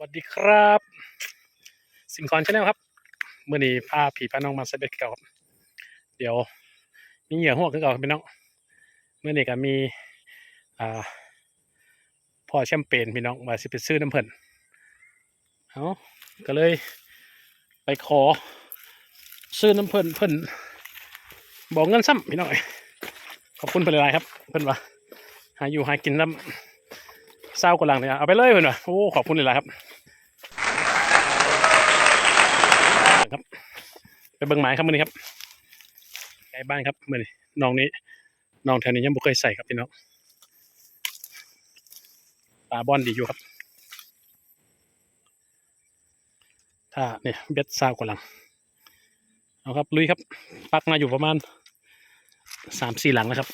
สวัสดีครับ สิงคอนชาแนลครับเมื่อนี้พาผีพาน้องมาใส่เบ็ดเก่าครับ เดี๋ยว มีเหยื่อหัวคือเก่าครับพี่น้องเมื่อนี้ก็มีอ่าพ่อแชมเปญพี่น้องมาสิไปซื้อน้ำเพิ่นเอาก็เลยไปขอ ซื้อน้ำเพิ่นเพิ่นบอกเงินซ้ำพี่น้องขอบคุณเพิ่นหลายครับ เพิ่นว่าหาอยู่หากินน้ำ เศร้ากว่าหลังเนี่ยเอาไปเลยเพิ่อนว่าโอ้ขอบคุณหลายๆครับครับไปเบิ่งหมายครับมื่อนี้ครับไกลบ้านครับมื่อนี้น้องนี้น้องแถวนี้ยังบ่เคยใส่ครับพี่น้องปลาบอนดีอยู่ครับ ถ้าเนี่ยเบ็ดซาวกว่าหลังเอาครับลุยครับปักมาอยู่ประมาณสามสี่หลังแล้วครับ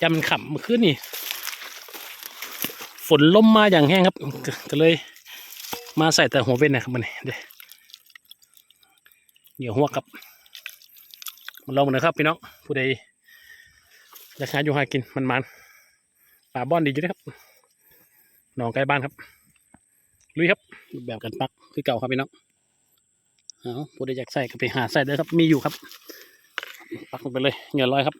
ยามันขับเมื่อคืนนี่ ฝนล่มมาอย่างแห้งครับ ก็เลย มาใส่แต่หัวเว้นนะครับมันเนี่เด้เหนียวหัวกับมาลองนะครับพี่น้องผู้ใดอยากหาอยู่หากินมันมันป่าบ้อนดีอยู่นะครับหนองใกล้บ้านครับลุยครับแบบกันปักคือเก่าครับพี่น้องเอาผู้ใดอยากใส่ก็ไปหาใส่ได้ครับมีอยู่ครับ ปักลงไปเลยเหงื่อลอยครับ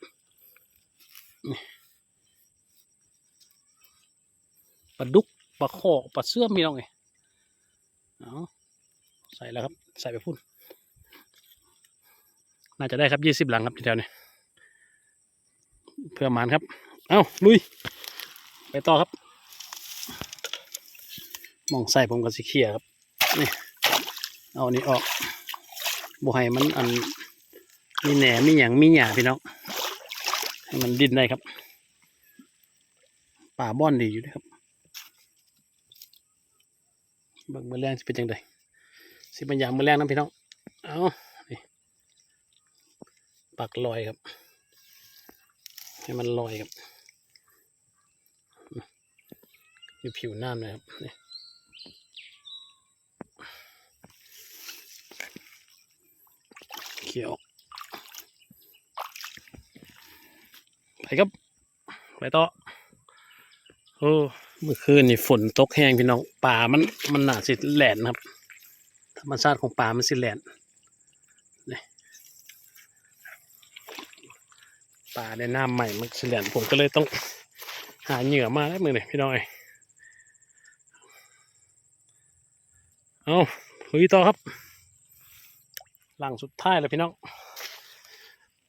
ปลาดุกปลาข้อปลาเสื่อมีน้องไงเอาใส่แล้วครับ ใส่ไปพุ่น น่าจะได้ครับยี่สิบหลังครับแถวนี้เพื่อมานครับ เอ้าลุย ไปต่อครับ มองใส่ผมก็สิเขียครับ นี่ เอาอันนี้ออกบ่ให้มันอัน มีแหนมีหยังมีหยาพี่น้อง ให้มันดิ้นได้ครับ ป่าบ้อนดีอยู่นะครับ เบิ่งมือแรงสิเป็นจังไดสิเป็นอย่างมือแรงนะพี่น้องเอานี่ปักลอยครับ ให้มันลอยครับอยู่ผิวน้ำนะครับนี่เขียวไปครับ ไปต่อ โอ้เมื่อคืนนี่ฝนตกแห้งพี่น้องป่ามันมันหนาสิแหลนครับ ธรรมชาติของป่ามันสิแหลนนี่ปลาได้น้ำใหม่มันเฉลี่ยผมก็เลยต้องหาเหยื่อมาได้มือหน่อยพี่น้อยเอาลุยต่อครับ หลังสุดท้ายแล้วพี่น้อง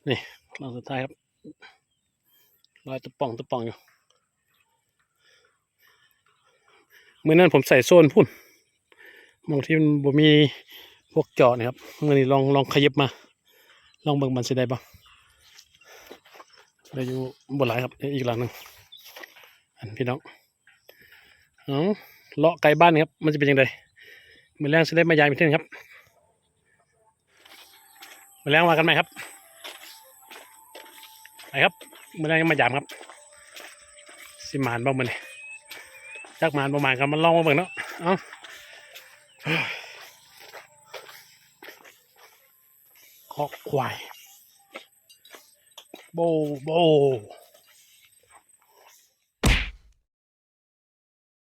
นี่หลังสุดท้ายครับลอยตะป่องตะป่องอยู่เมื่อนั้นผมใส่โซนพุ่นมองที่มันบ่มีพวกเจาะนะครับเมื่อนี้ลองลองขยับมา ลองเบิ่งมันสิได้บ้างเราอยู่บนหลายครับอีกหลังหนึ่งอันพี่น้องเอาเลาะไกลบ้านครับ มันจะเป็นยังไงมือแรงจะได้มายายมีเท่นครับมือแรงมากันไหมครับไปครับมือแรงมายามครับ สิมานบ้างมันนี่ จักมานประมาณกันมันลองมาเบิ่งเนาะเอาคอกควายโบโบ